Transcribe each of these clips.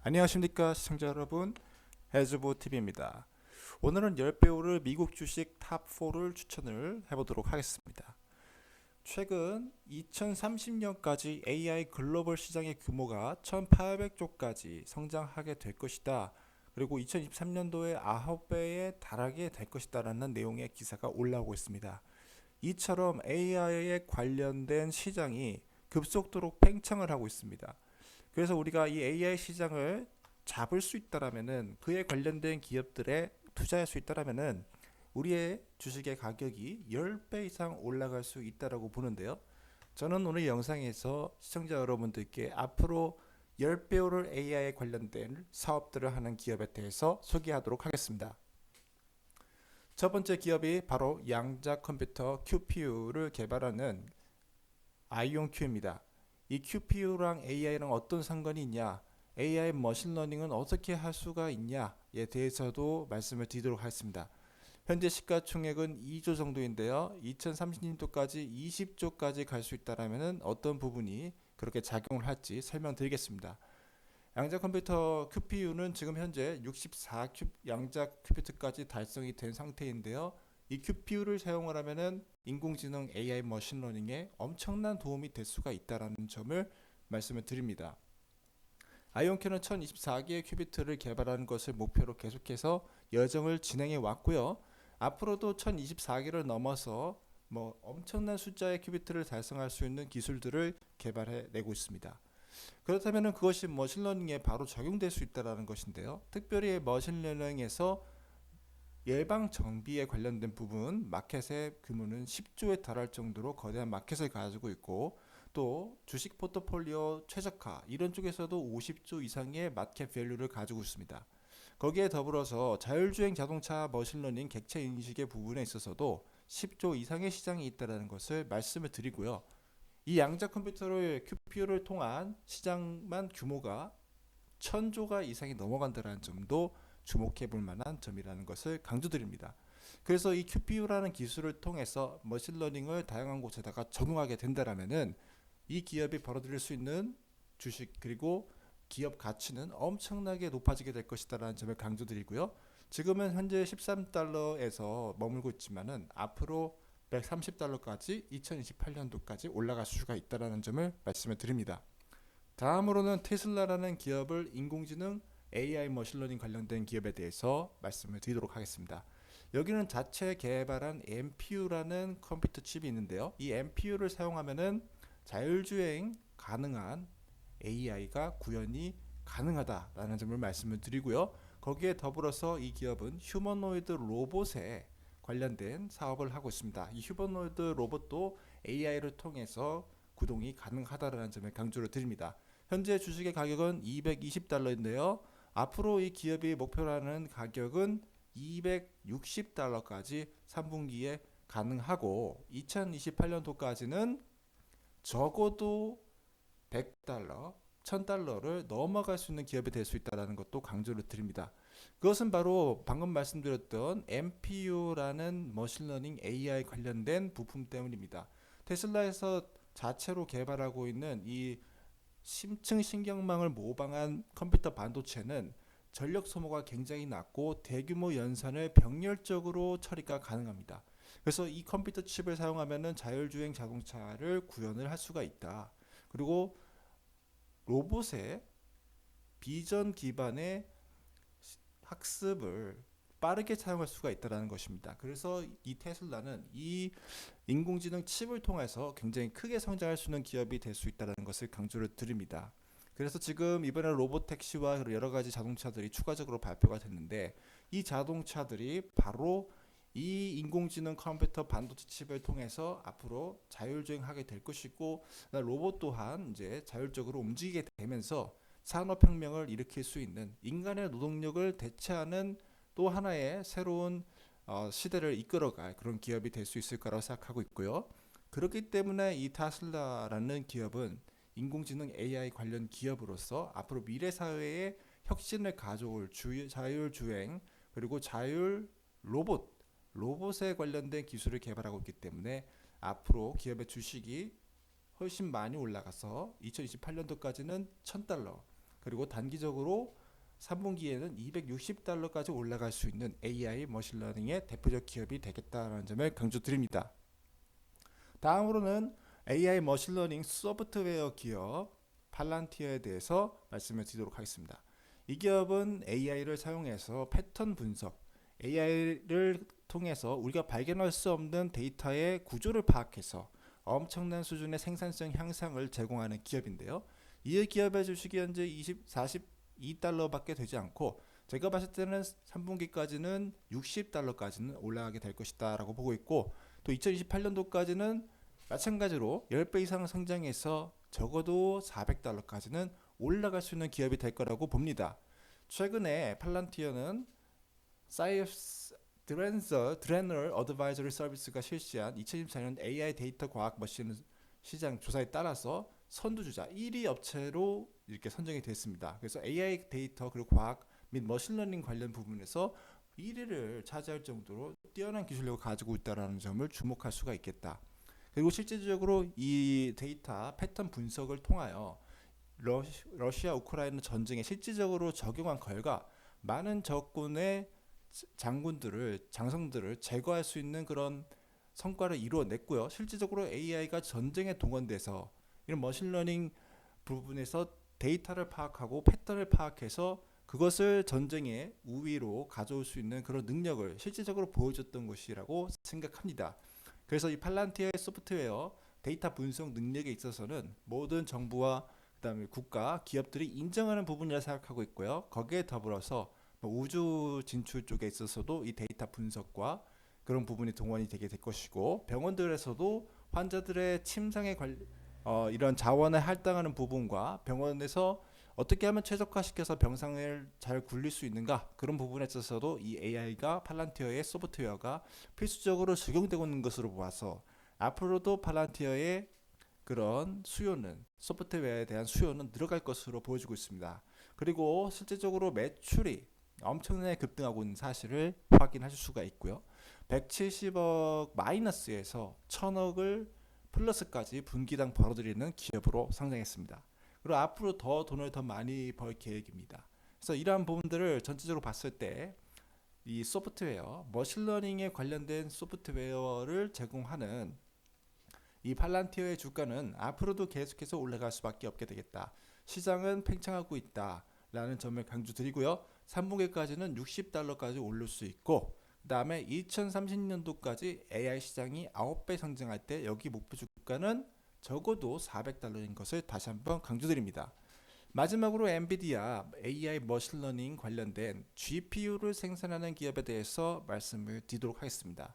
안녕하십니까 시청자 여러분 해즈보 TV입니다. 오늘은 10배 오를 미국 주식 탑4를 추천을 해보도록 하겠습니다. 최근 2030년까지 AI 글로벌 시장의 규모가 1800조까지 성장하게 될 것이다. 그리고 2023년도에 9배에 달하게 될 것이다 라는 내용의 기사가 올라오고 있습니다. 이처럼 AI에 관련된 시장이 급속도로 팽창을 하고 있습니다. 그래서 우리가 이 AI 시장을 잡을 수 있다라면은 그에 관련된 기업들에 투자할 수 있다라면은 우리의 주식의 가격이 10배 이상 올라갈 수 있다라고 보는데요. 저는 오늘 영상에서 시청자 여러분들께 앞으로 10배 오를 AI에 관련된 사업들을 하는 기업에 대해서 소개하도록 하겠습니다. 첫 번째 기업이 바로 양자 컴퓨터 QPU를 개발하는 아이온큐입니다. 이 QPU랑 AI랑 어떤 상관이 있냐? AI 머신러닝은 어떻게 할 수가 있냐에 대해서도 말씀을 드리도록 하겠습니다. 현재 시가총액은 2조 정도인데요. 2030년도까지 20조까지 갈 수 있다라면 어떤 부분이 그렇게 작용을 할지 설명드리겠습니다. 양자 컴퓨터 QPU는 지금 현재 64 큐, 양자 컴퓨터까지 달성이 된 상태인데요. 이 QPU를 사용을 하면은 인공지능 AI 머신러닝에 엄청난 도움이 될 수가 있다라는 점을 말씀을 드립니다. 아이온큐는 1024개의 큐비트를 개발하는 것을 목표로 계속해서 여정을 진행해 왔고요. 앞으로도 1024개를 넘어서 뭐 엄청난 숫자의 큐비트를 달성할 수 있는 기술들을 개발해 내고 있습니다. 그렇다면 그것이 머신러닝에 바로 적용될 수 있다라는 것인데요. 특별히 머신러닝에서 예방 정비에 관련된 부분 마켓의 규모는 10조에 달할 정도로 거대한 마켓을 가지고 있고 또 주식 포트폴리오 최적화 이런 쪽에서도 50조 이상의 마켓 밸류를 가지고 있습니다. 거기에 더불어서 자율주행 자동차 머신러닝 객체 인식의 부분에 있어서도 10조 이상의 시장이 있다는 것을 말씀을 드리고요. 이 양자 컴퓨터를 QPU를 통한 시장만 규모가 1000조가 이상이 넘어간다는 점도 주목해 볼 만한 점이라는 것을 강조드립니다. 그래서 이 QPU라는 기술을 통해서 머신러닝을 다양한 곳에다가 적용하게 된다라면은 이 기업이 벌어들일 수 있는 주식 그리고 기업 가치는 엄청나게 높아지게 될 것이다라는 점을 강조드리고요. 지금은 현재 13달러에서 머물고 있지만은 앞으로 130달러까지 2028년도까지 올라갈 수가 있다라는 점을 말씀을 드립니다. 다음으로는 테슬라라는 기업을 인공지능 AI 머신러닝 관련된 기업에 대해서 말씀을 드리도록 하겠습니다. 여기는 자체 개발한 MPU라는 컴퓨터 칩이 있는데요. 이 MPU를 사용하면은 자율주행 가능한 AI가 구현이 가능하다라는 점을 말씀을 드리고요. 거기에 더불어서 이 기업은 휴머노이드 로봇에 관련된 사업을 하고 있습니다. 이 휴머노이드 로봇도 AI를 통해서 구동이 가능하다라는 점을 강조를 드립니다. 현재 주식의 가격은 220달러인데요. 앞으로 이 기업이 목표로 하는 가격은 260달러까지 3분기에 가능하고 2028년도까지는 적어도 100달러, 1000달러를 넘어갈 수 있는 기업이 될 수 있다는 것도 강조를 드립니다. 그것은 바로 방금 말씀드렸던 MPU라는 머신러닝 AI 관련된 부품 때문입니다. 테슬라에서 자체로 개발하고 있는 이 심층 신경망을 모방한 컴퓨터 반도체는 전력 소모가 굉장히 낮고 대규모 연산을 병렬적으로 처리가 가능합니다. 그래서 이 컴퓨터 칩을 사용하면은 자율주행 자동차를 구현을 할 수가 있다. 그리고 로봇의 비전 기반의 학습을 빠르게 사용할 수가 있다는 것입니다. 그래서 이 테슬라는 이 인공지능 칩을 통해서 굉장히 크게 성장할 수 있는 기업이 될 수 있다는 것을 강조를 드립니다. 그래서 지금 이번에 로봇 택시와 여러 가지 자동차들이 추가적으로 발표가 됐는데 이 자동차들이 바로 이 인공지능 컴퓨터 반도체 칩을 통해서 앞으로 자율주행하게 될 것이고 로봇 또한 이제 자율적으로 움직이게 되면서 산업혁명을 일으킬 수 있는 인간의 노동력을 대체하는 또 하나의 새로운 어, 시대를 이끌어갈 그런 기업이 될 수 있을 거라고 생각하고 있고요. 그렇기 때문에 이 타슬라라는 기업은 인공지능 AI 관련 기업으로서 앞으로 미래 사회에 혁신을 가져올 주, 자율 주행 그리고 자율 로봇 로봇에 관련된 기술을 개발하고 있기 때문에 앞으로 기업의 주식이 훨씬 많이 올라가서 2028년도까지는 1000달러 그리고 단기적으로 3분기에는 260달러까지 올라갈 수 있는 AI 머신러닝의 대표적 기업이 되겠다라는 점을 강조드립니다. 다음으로는 AI 머신러닝 소프트웨어 기업 팔란티어에 대해서 말씀을 드리도록 하겠습니다. 이 기업은 AI를 사용해서 패턴 분석, AI를 통해서 우리가 발견할 수 없는 데이터의 구조를 파악해서 엄청난 수준의 생산성 향상을 제공하는 기업인데요. 이 기업의 주식이 현재 20, 42달러밖에 되지 않고 제가 봤을 때는 3분기까지는 60달러까지는 올라가게 될 것이다라고 보고 있고 또 2028년도까지는 마찬가지로 10배 이상 성장해서 적어도 400달러까지는 올라갈 수 있는 기업이 될 거라고 봅니다. 최근에 팔란티어는 사이언스 드렌서 드레너 어드바이저리 서비스가 실시한 2024년 AI 데이터 과학 머신 시장 조사에 따라서 선두주자 1위 업체로 이렇게 선정이 됐습니다. 그래서 AI 데이터 그리고 과학 및 머신러닝 관련 부분에서 1위를 차지할 정도로 뛰어난 기술력을 가지고 있다는 점을 주목할 수가 있겠다. 그리고 실질적으로 이 데이터 패턴 분석을 통하여 러시, 러시아 우크라이나 전쟁에 실질적으로 적용한 결과 많은 적군의 장군들을 장성들을 제거할 수 있는 그런 성과를 이루어냈고요. 실질적으로 AI가 전쟁에 동원돼서 이런 머신러닝 부분에서 데이터를 파악하고 패턴을 파악해서 그것을 전쟁의 우위로 가져올 수 있는 그런 능력을 실질적으로 보여줬던 것이라고 생각합니다. 그래서 이 팔란티아의 소프트웨어 데이터 분석 능력에 있어서는 모든 정부와 그다음에 국가 기업들이 인정하는 부분이라 생각하고 있고요. 거기에 더불어서 뭐 우주 진출 쪽에 있어서도 이 데이터 분석과 그런 부분이 동원이 되게 될 것이고 병원들에서도 환자들의 침상에 관리 어, 이런 자원을 할당하는 부분과 병원에서 어떻게 하면 최적화시켜서 병상을 잘 굴릴 수 있는가 그런 부분에 있어서도 이 AI가 팔란티어의 소프트웨어가 필수적으로 적용되고 있는 것으로 보아서 앞으로도 팔란티어의 그런 수요는 소프트웨어에 대한 수요는 늘어갈 것으로 보여지고 있습니다. 그리고 실제적으로 매출이 엄청나게 급등하고 있는 사실을 확인하실 수가 있고요. 170억 마이너스에서 1000억을 플러스까지 분기당 벌어들이는 기업으로 상장했습니다. 그리고 앞으로 더 돈을 더 많이 벌 계획입니다. 그래서 이러한 부분들을 전체적으로 봤을 때 이 소프트웨어, 머신러닝에 관련된 소프트웨어를 제공하는 이 팔란티어의 주가는 앞으로도 계속해서 올라갈 수밖에 없게 되겠다. 시장은 팽창하고 있다 라는 점을 강조드리고요. 3분기까지는 60달러까지 오를 수 있고 그 다음에 2030년도까지 AI 시장이 9배 성장할 때 여기 목표 주가는 적어도 400달러인 것을 다시 한번 강조드립니다. 마지막으로 엔비디아 AI 머신러닝 관련된 GPU를 생산하는 기업에 대해서 말씀을 드리도록 하겠습니다.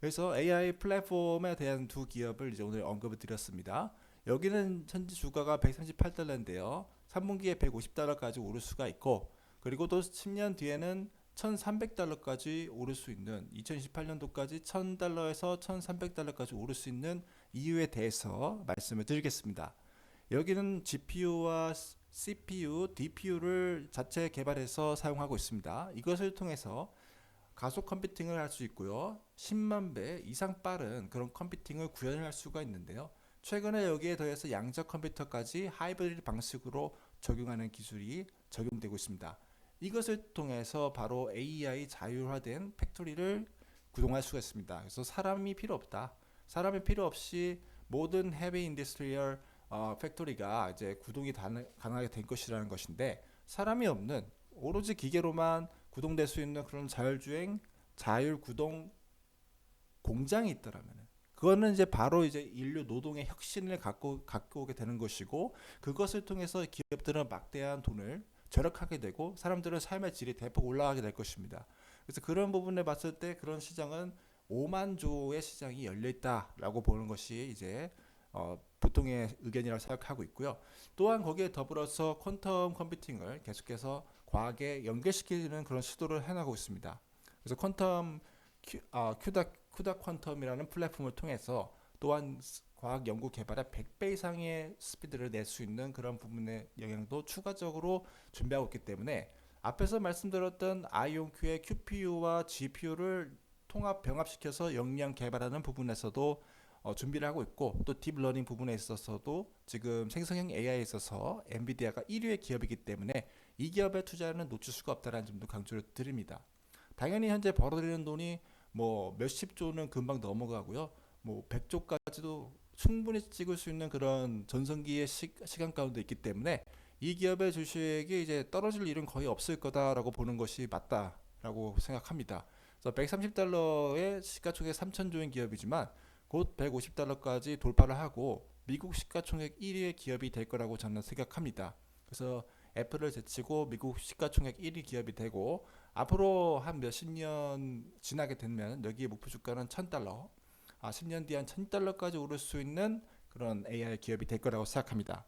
그래서 AI 플랫폼에 대한 두 기업을 이제 오늘 언급을 드렸습니다. 여기는 현재 주가가 138달러인데요. 3분기에 150달러까지 오를 수가 있고 그리고 또 10년 뒤에는 1,300달러까지 오를 수 있는 2028년도까지 1,000달러에서 1,300달러까지 오를 수 있는 이유에 대해서 말씀을 드리겠습니다. 여기는 GPU와 CPU, DPU를 자체 개발해서 사용하고 있습니다. 이것을 통해서 가속 컴퓨팅을 할 수 있고요. 10만 배 이상 빠른 그런 컴퓨팅을 구현할 수가 있는데요. 최근에 여기에 더해서 양적 컴퓨터까지 하이브리드 방식으로 적용하는 기술이 적용되고 있습니다. 이것을 통해서 바로 AI 자율화된 팩토리를 구동할 수가 있습니다. 그래서 사람이 필요 없다. 사람이 필요 없이 모든 헤비 인더스트리얼 어, 팩토리가 이제 구동이 가능하게 된 것이라는 것인데 사람이 없는 오로지 기계로만 구동될 수 있는 그런 자율주행 자율 구동 공장이 있더라면 그거는 이제 바로 이제 인류 노동의 혁신을 갖고 갖고 오게 되는 것이고 그것을 통해서 기업들은 막대한 돈을 절약하게 되고 사람들은 삶의 질이 대폭 올라가게 될 것입니다. 그래서 그런 부분에 봤을 때 그런 시장은 5만 조의 시장이 열려 있다라고 보는 것이 이제 어, 보통의 의견이라고 생각하고 있고요. 또한 거기에 더불어서 퀀텀 컴퓨팅을 계속해서 과학에 연결시키는 그런 시도를 해나가고 있습니다. 그래서 퀀텀 큐, 아, 큐다 큐다 퀀텀이라는 플랫폼을 통해서 또한 과학 연구 개발에 100배 이상의 스피드를 낼 수 있는 그런 부분의 영향도 추가적으로 준비하고 있기 때문에 앞에서 말씀드렸던 아이온큐의 QPU와 GPU를 통합 병합시켜서 역량 개발하는 부분에서도 어, 준비를 하고 있고 또 딥러닝 부분에 있어서도 지금 생성형 AI에 있어서 엔비디아가 1위의 기업이기 때문에 이 기업의 투자는 놓칠 수가 없다는 점도 강조를 드립니다. 당연히 현재 벌어들이는 돈이 뭐 몇십 조는 금방 넘어가고요. 뭐 100조까지도 충분히 찍을 수 있는 그런 전성기의 시, 시간 가운데 있기 때문에 이 기업의 주식이 이제 떨어질 일은 거의 없을 거다라고 보는 것이 맞다라고 생각합니다. 그래서 130달러의 시가총액 3천조인 기업이지만 곧 150달러까지 돌파를 하고 미국 시가총액 1위의 기업이 될 거라고 저는 생각합니다. 그래서 애플을 제치고 미국 시가총액 1위 기업이 되고 앞으로 한 몇십 년 지나게 되면 여기에 목표 주가는 1000달러, 아 10년 뒤한 1000달러까지 오를 수 있는 그런 AI 기업이 될 거라고 생각합니다.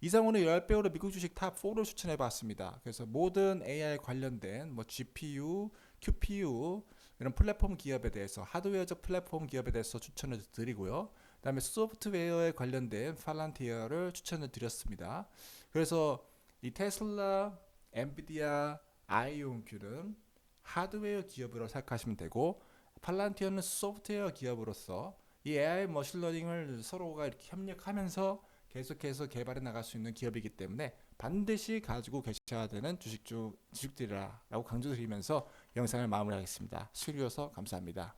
이상 오늘 10배우로 미국 주식 탑 4를 추천해 봤습니다. 그래서 모든 AI 관련된 뭐 GPU, QPU 이런 플랫폼 기업에 대해서 하드웨어적 플랫폼 기업에 대해서 추천을 드리고요. 그다음에 소프트웨어에 관련된 팔란티어를 추천을 드렸습니다. 그래서 이 테슬라, 엔비디아, 아이온큐는 하드웨어 기업으로 생각하시면 되고 팔란티어는 소프트웨어 기업으로서 이 AI 머신러닝을 서로가 이렇게 협력하면서 계속해서 개발해 나갈 수 있는 기업이기 때문에 반드시 가지고 계셔야 되는 주식주 주식들이라고 강조드리면서 영상을 마무리하겠습니다. 시청해주셔서 감사합니다.